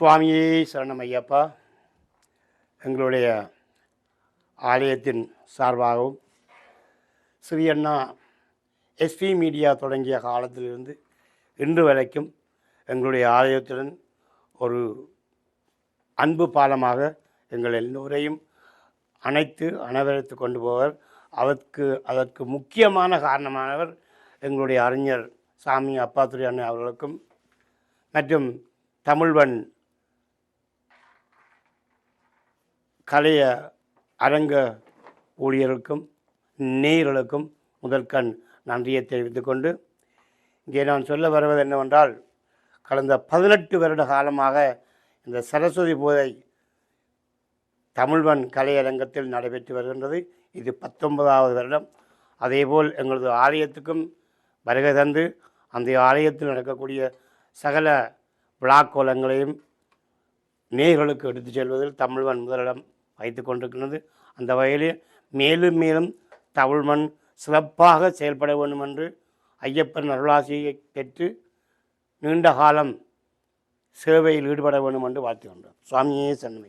சுவாமியே சரணம் ஐயப்பா. எங்களுடைய ஆலயத்தின் சார்பாகவும் ஸ்ரீ அண்ணா எஸ்பி மீடியா தொடங்கிய காலத்திலிருந்து இன்று வரைக்கும் எங்களுடைய ஆலயத்துடன் ஒரு அன்பு பாலமாக எங்கள் எல்லோரையும் அணைத்து அனவரைத்து கொண்டு போவர். அதற்கு அதற்கு முக்கியமான காரணமானவர் எங்களுடைய அறிஞர் சாமி அப்பாத்துரை அண்ணன் அவர்களுக்கும் மற்றும் தமிழ்வன் கலைய அரங்க ஊழியர்களுக்கும் நேயர்களுக்கும் முதற்கண் நன்றியை தெரிவித்து கொண்டு இங்கே நான் சொல்ல வருவது என்னவென்றால் கடந்த பதினெட்டு வருட காலமாக இந்த சரஸ்வதி பூஜை தமிழ்வன் கலையரங்கத்தில் நடைபெற்று வருகின்றது. இது பத்தொன்பதாவது வருடம். அதேபோல் எங்களது ஆலயத்துக்கும் வருகை தந்து அந்த ஆலயத்தில் நடக்கக்கூடிய சகல விழாக்கோலங்களையும் நேர்களுக்கு எடுத்துச் செல்வதில் தமிழ்வன் முதலிடம் வைத்து கொண்டிருக்கின்றது. அந்த வகையிலே மேலும் மேலும் தமிழ்மண் சிறப்பாக செயல்பட வேண்டும் என்று ஐயப்பன் அருளாசியை பெற்று நீண்ட காலம் சேவையில் ஈடுபட வேண்டும் என்று வாழ்த்துகின்றோம். சுவாமியே சரணம்